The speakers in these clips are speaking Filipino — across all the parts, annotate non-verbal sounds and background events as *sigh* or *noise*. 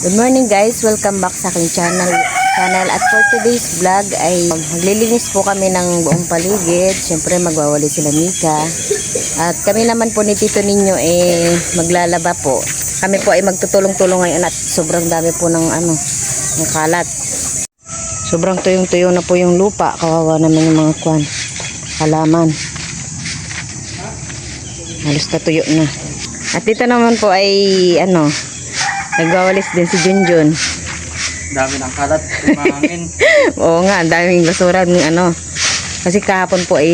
Good morning guys, welcome back sa aking channel. channel. At for today's vlog ay maglilinis po kami ng buong paligid. Siyempre magwawali sila Mika. At kami naman po ni Tito Ninyo eh maglalaba po. Kami po ay magtutulong-tulong ngayon at sobrang dami po ng ano, ng kalat. Sobrang tuyong-tuyo na po yung lupa. Kawawa naman yung mga kwan. Halaman. Halos natuyo na. At dito naman po ay ano, nagwawalis din si Junjun. Dami ng kalat, kumangin. *laughs* Oo nga, daming basura ng ano. Kasi kahapon po ay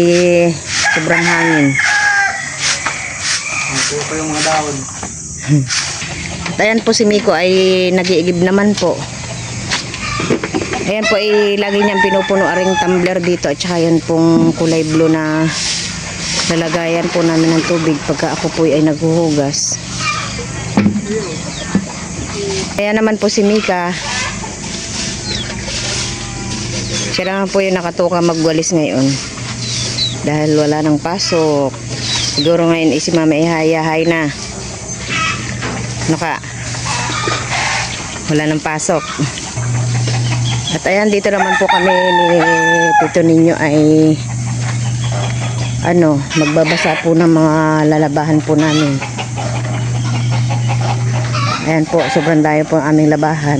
sobrang hangin. Ang pupo yung mga dahon. *laughs* Ayan po si Miko ay nagiigib naman po. Ayan po ay lagi niyang pinupuno aring tumbler dito at saka yan pong kulay blue na lalagayan po namin ng tubig pagka ako po ay naghuhugas. Ayan naman po si Mika. Siya naman po yung nakatuka magwalis ngayon. Dahil wala nang pasok. Siguro ngayon eh, si mama ihayahay na. Ano ka? Wala nang pasok. At ayan, dito naman po kami ni Tito Ninyo ay ano, magbabasa po ng mga lalabahan po namin. Ayan po, sobrang dayo po ang aming labahan.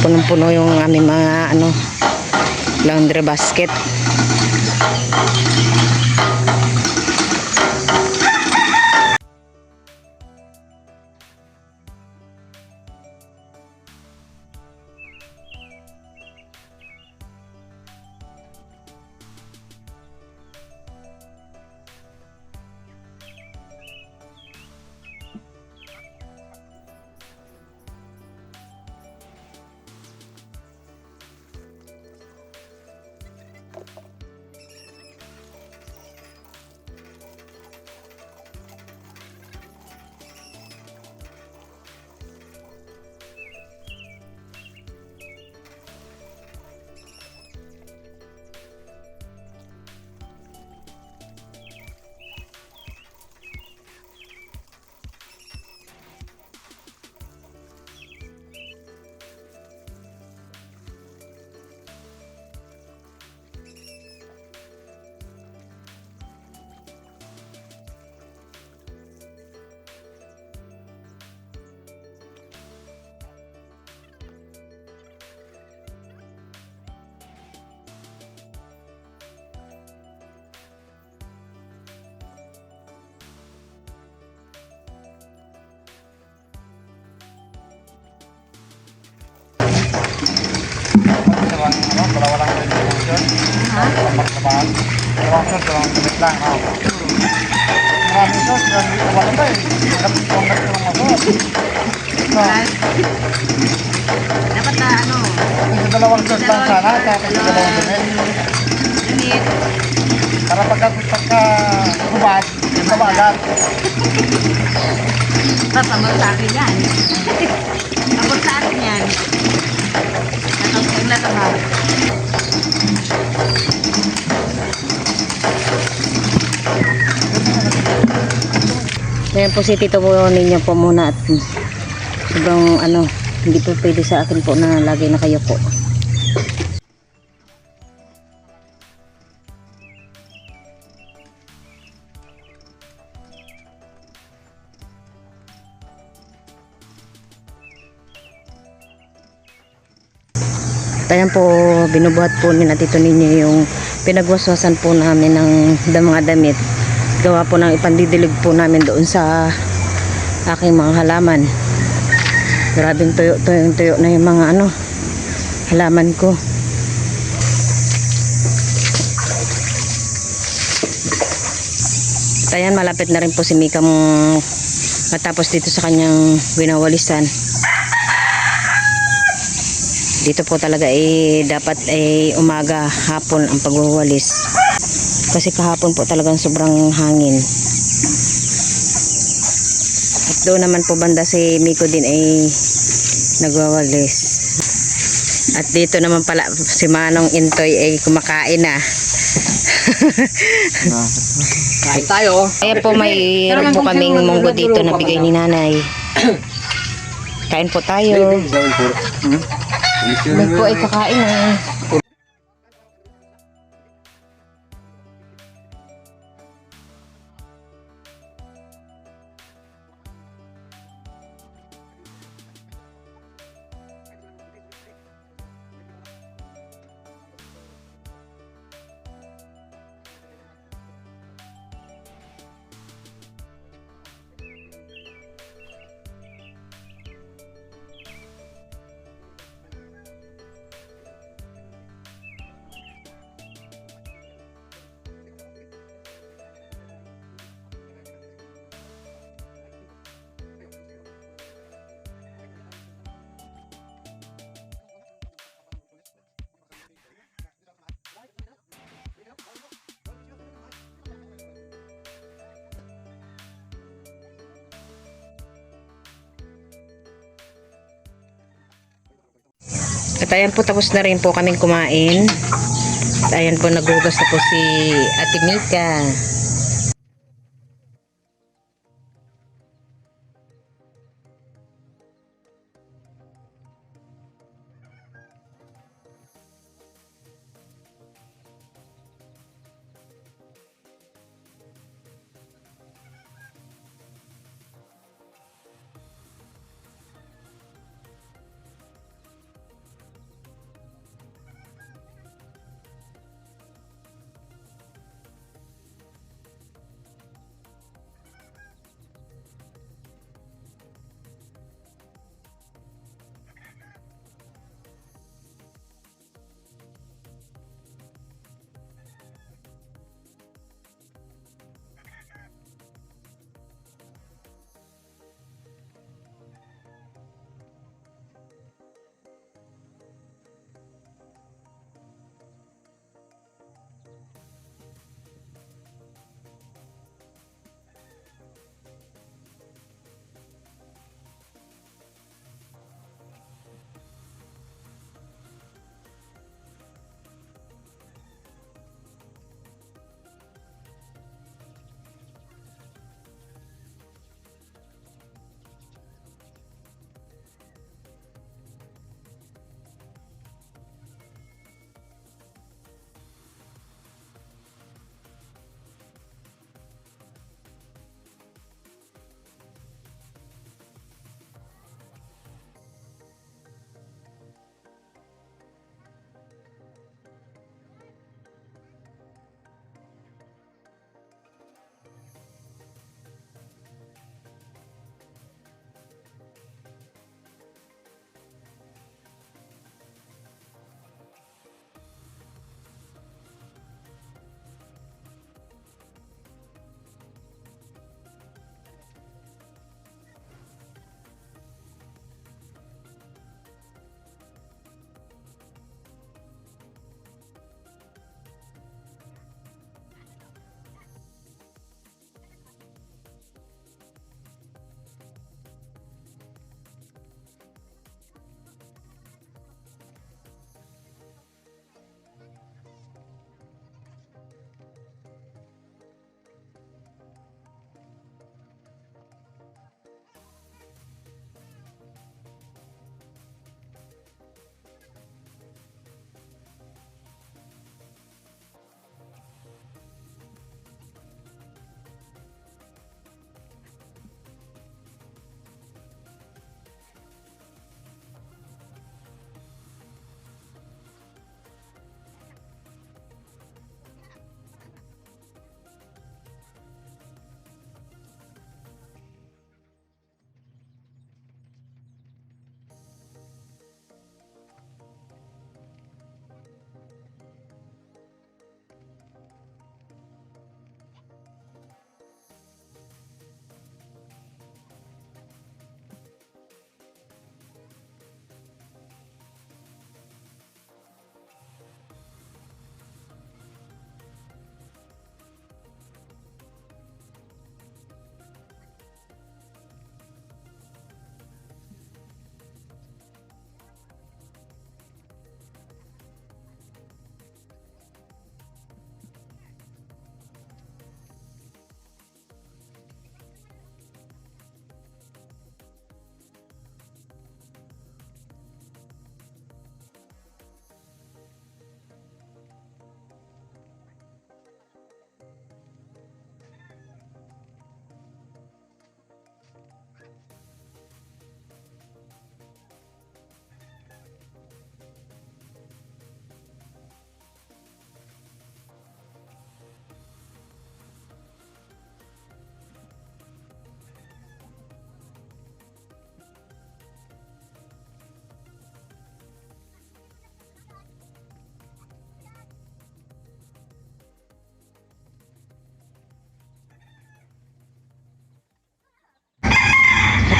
Punong-puno yung aming mga ano, laundry basket. Dalawang, ano, dalawa lang yung dimension. Pagkabahan. Dalawang shot, dalawang damit lang. Oh. Maraming shot, dalawang dito wala. Dapat kung ganito lang masot. No. Dapat na ano, Yung dalawang shot lang sana, tapos yung dalawang damit. unit. Para pagka, pagka hubad, kabagat. Papamag sa akin yan. Abot sa akin yan. Atong sa ina ha. Ayan po si Tito po ninyo po muna at sobrang ano, hindi po pwede sa akin po na lagi na kayo po. Ayan po, binubuhat po ni na Tito ninyo yung pinagwaswasan po namin ng mga damit. Gawa po ng ipandidilig po namin doon sa aking mga halaman. Grabing tuyo tuyo tuyo na yung mga ano halaman ko. At ayan malapit na rin po si Mika matapos dito sa kanyang winawalisan dito po talaga eh dapat eh umaga hapon ang pagwawalis. Kasi kahapon po talagang sobrang hangin. At doon naman po banda si Miko din ay nagwawalis. At dito naman pala si Manong Intoy ay kumakain na. Kahit tayo. kaya po may po kaming munggo dito na bigay ni nanay. Kain po tayo. Hmm? May po ay kakain na. At ayan po, tapos na rin po kaming kumain. At ayan po, naghugas na po si Ate Mika.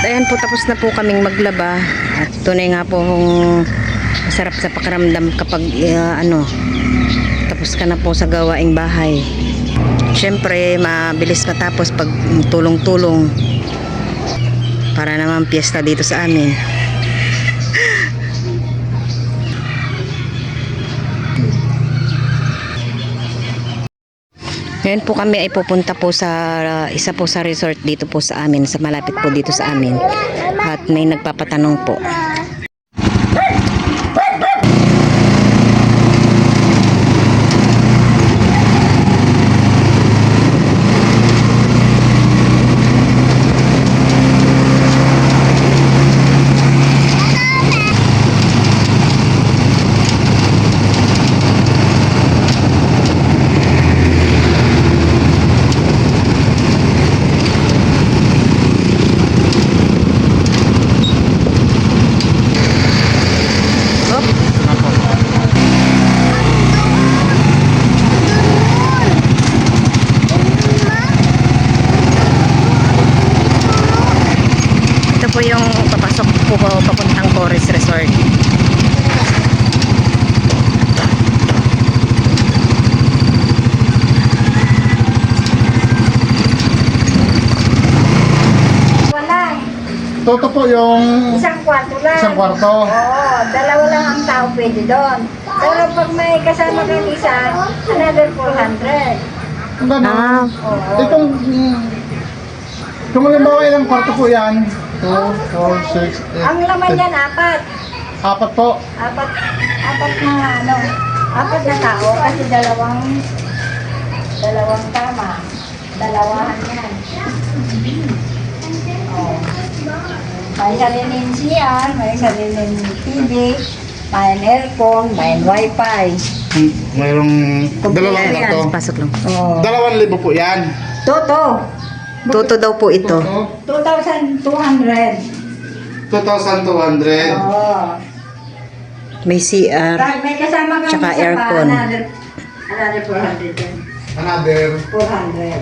Ayan po, tapos na po kaming maglaba. At tunay nga po kung masarap sa pakiramdam kapag uh, ano, tapos ka na po sa gawaing bahay. Siyempre, mabilis matapos pag tulong-tulong. Para naman piyesta dito sa amin. Ngayon po kami ay pupunta po sa uh, isa po sa resort dito po sa amin, sa malapit po dito sa amin. At may nagpapatanong po. Oh, ito po yung papasok po po papuntang Forest Resort. Wala. Toto po yung Isang kwarto lang. isang kwarto. Oo, dalawa lang ang tao pwede doon. Pero pag may kasama kang isa, another 400. Ang gano'n. Ah, Oo. Itong, mm, kung halimbawa ilang kwarto po yan? 2, 4, 6, 8, Ang laman yan, apat. Apat po. Apat, apat na ano, apat na tao kasi dalawang, dalawang tama. Dalawahan yan. Oo. May sariling CR, may sariling TV, may aircon, may wifi. Hmm, Mayroong dalawang Ayan, kwarto. pasok lang. Oh. Dalawang libo po yan. Toto, Toto daw po ito. Toto, 2,200. 2,200. Oo. May CR. Kahit may kasama kang Tsaka isa pa, aircon. another, another 400 yan. Another. 400.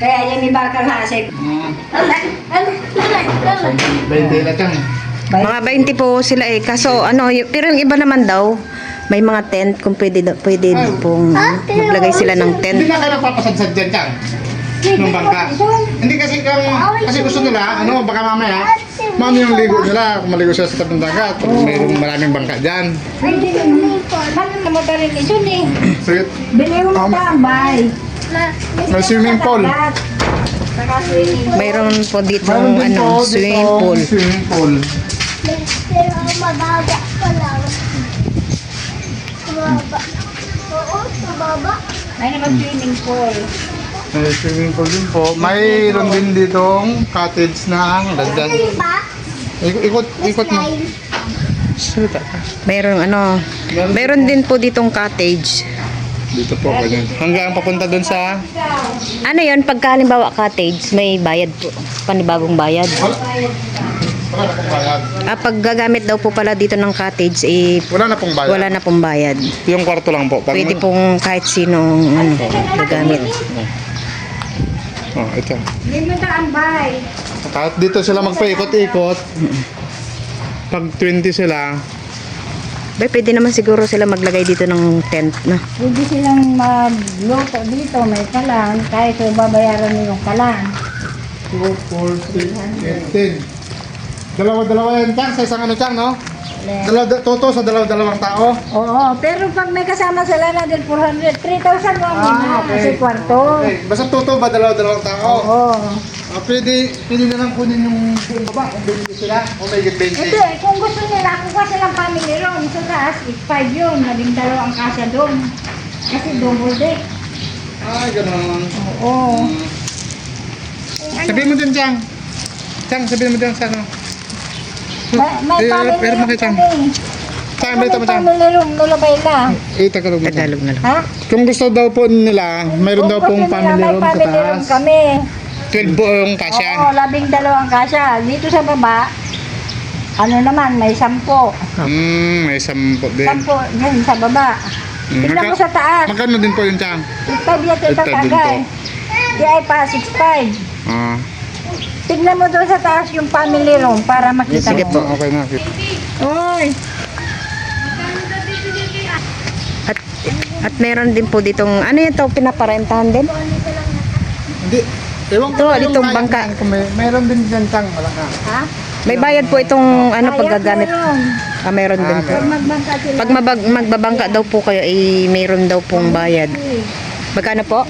Kaya yung may bakal hasik. Mm, Alay, alay, alay, alay. 20 na dyan. Mga 20 po sila eh. Kaso ano, y- pero yung iba naman daw, may mga tent kung pwede, daw- pwede pong maglagay sila ng tent. Hindi na kayo nagpapasadsad dyan dyan. Nung bangka. Hindi kasi kang, kasi gusto nila, ano, baka mamaya, mano yung ligo nila, kung maligo sila sa tabing dagat, kung mayroong maraming bangka dyan. Pwede rin. Ano na mo rin ito ni? So, *clears throat* Bili mo Um, pa ang bay. may swimming pool. Mayroon po dito Meron din ano, po swimming pool. Swimming pool. Mababa pa lang. Mababa. Oo, mababa. May naman swimming pool. May swimming pool din po. Mayroon din ditong cottage na ang dagdag. Diba? Ikot, ikot, mo. Mayroon ano, mayroon din po ditong cottage. Dito po, ganyan. Hanggang papunta doon sa... Ano yon pagka halimbawa cottage, may bayad po. Panibagong bayad. Wala. Wala na pong bayad. Ah, pag gagamit daw po pala dito ng cottage, eh, Wala na pong bayad. wala na pong bayad. Yung kwarto lang po. Pag Pwede pong kahit sino ano, gagamit. Oh, ito. Na ang bay. Kahit dito sila magpaikot-ikot. Pag 20 sila, Bay, pwede naman siguro sila maglagay dito ng tent na. Pwede silang magluto dito, may kalan. Kahit so babayaran mo yung kalan. 2, 4, 6, 8, 10. Dalawa-dalawa yan, Chang, sa isang ano, Chang, no? Dalawa, toto sa dalawa-dalawang tao. Oo, pero pag may kasama sila na din 400, 3,000 lang Ah, na okay. kasi kwarto. Okay, basta toto ba dalawa-dalawang tao? Oo. Ah, pwede, pwede na lang kunin yung yung baba kung bibili sila. O may get 20. Hindi, kung gusto nila, kuha silang family room. Sa taas, 5 yun. Naging dalawa ang kasya doon. Kasi double deck. Ay, ganun. Oo. Sabihin mo din, Chang. Chang, sabihin mo din sa ano. May, may Eh, family pero room makita mo. kami. Chang, May balita mo, Chang. family room, nulabay na. Eh, Tagalog. Chang. Tagalog na lang. Ha? Kung gusto daw po nila, mayroon daw pong gusto nila, family may room sa family room taas. kami. 12 po yung kasya. Oo, labing dalawang kasya. Dito sa baba, ano naman, may sampo. Hmm, may sampo din. Sampo, yan, sa baba. Hmm, Tignan mo magka- sa taas. Magkano din po yung Chang? Ito, dito, ito, Ito din tagay. Di ay pa, 6'5". Ah. Tignan mo doon sa taas yung family room para makita Sige mo. po. Okay na. Oy, At, at meron din po ditong, ano yun to, pinaparentahan din? Hindi. Ewan Ito, ko yung ditong bayad bangka. kung may, mayroon din dyan tang, wala ka. ha? May bayad po itong ano paggagamit. meron. Ah, meron din po. Pag magbangka sila. Pag mabag, magbabangka daw po kayo, eh, mayroon daw pong bayad. Magkano po?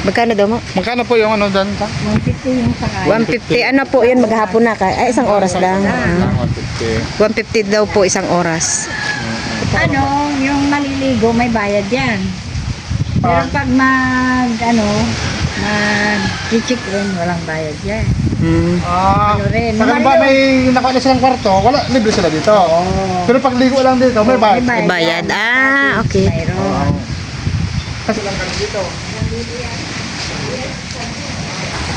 Magkano daw mo? Magkano po yung ano dyan? tang? 150 yung sakay. 150. Ano po yun? Maghapon na ka. Ay, isang oras lang. Ah. 150. 150 daw po isang oras. Ano, yung maliligo, may bayad yan. Pero pag mag, ano, mag chichik rin, walang bayad yan. Hmm. Ah, Ano rin, pag ba may nakuha na silang kwarto, wala, libre sila dito. Pero pag ligo lang dito, may bayad. May bayad. Ah, okay. Mayroon. Kasi lang kami dito.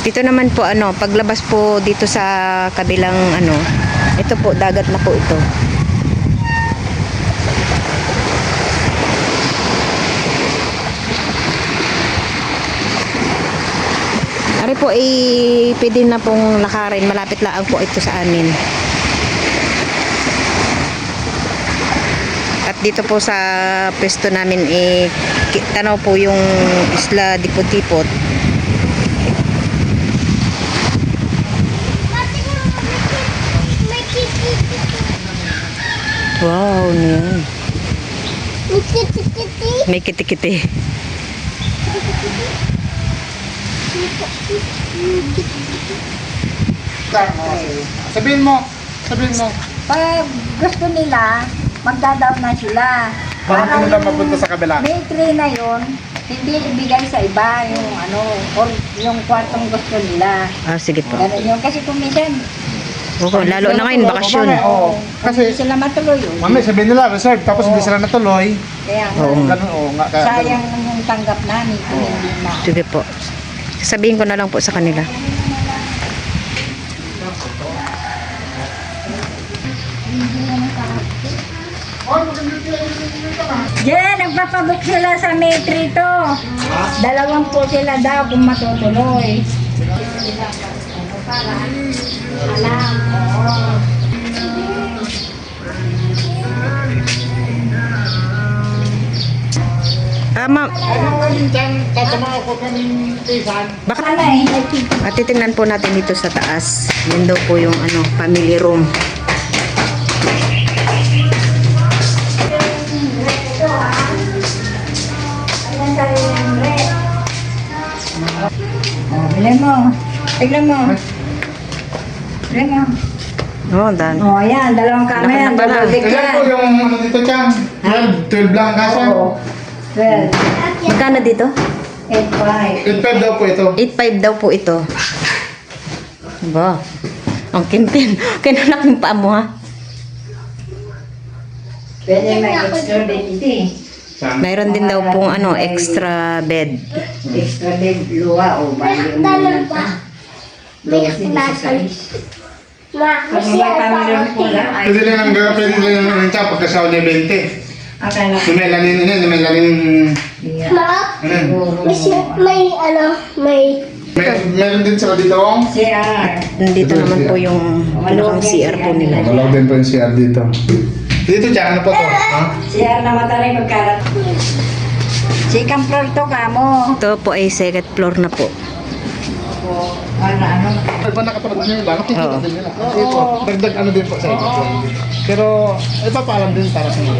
Dito naman po ano, paglabas po dito sa kabilang ano, ito po dagat na po ito. Ari po ay pwede na pong lakarin, malapit lang po ito sa amin. At dito po sa pwesto namin eh tanaw po yung Isla Dipot-Dipot. Wow, ano yan? May kiti-kiti. Sabihin mo, sabihin mo. Pag gusto nila, magdadaw na sila. Para hindi nila mapunta sa kabila. May tree na yun, hindi ibigay sa iba yung ano, or yung kwartong gusto nila. Ah, sige po. Ganun yun. Kasi kung minsan, Oo, lalo na ngayon, bakasyon. Oo. Kasi- hindi sila matuloy yun. Mami, sabihin nila, reserve, tapos hindi sila natuloy. Kaya nga, Oo. Ganun, oo nga. Kaya, sayang yung tanggap namin kung hindi na. Sige po. Sabihin ko na lang po sa kanila. Diyan, nagpapabook sila sa Metri to. Dalawang po sila daw kung matutuloy. Alam, oo. Ah, ma'am. Ano nga din dyan, tatama ako. Baka, eh, at titingnan po natin dito sa taas. Yan daw po yung ano, family room. Bilhin mo. Tignan mo. Bilhin mo. Oh, dan. Oh, ayan, dalawang kama Laki yan. ng pala. Double deck Kaya po yan. yung ano dito dyan, 12, 12 lang kasi. Oo. Well, Magkano dito? 8.5. 8.5 daw po ito. 8.5 daw po ito. Ba? Ang kintin. *laughs* Kinanak yung paa mo ha? Pwede may extra bed ito eh. Mayroon din daw pong ano, extra bed. Extra bed, luwa o bali Dalam lang pa. Luwa si size. Ma, Pag may family room po lang, ay Pwede lang ang pwede lang ang tsa pagkasawa niya 20. akala ko. Yung may lanin niya, may lanin... Yeah. Ma, Ano? may, may ano, may May, meron din sila dito. oh. CR. Nandito naman po yung pinakang CR po nila. Malawag din po yung CR dito. Dito dyan, ano po to? Ha? CR na matalay magkalat. Second floor to ka mo. Ito po ay second floor na po. Para ano? Ay ba nakapanood nyo nila? Nakikita Oo. din nila. Kasi po, dagdag ano din po sa inyo. Pero, ay papaalam din para sa inyo.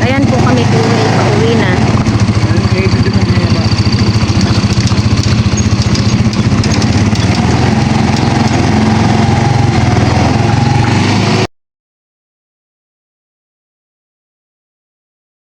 Ayan po kami po ay pauwi na.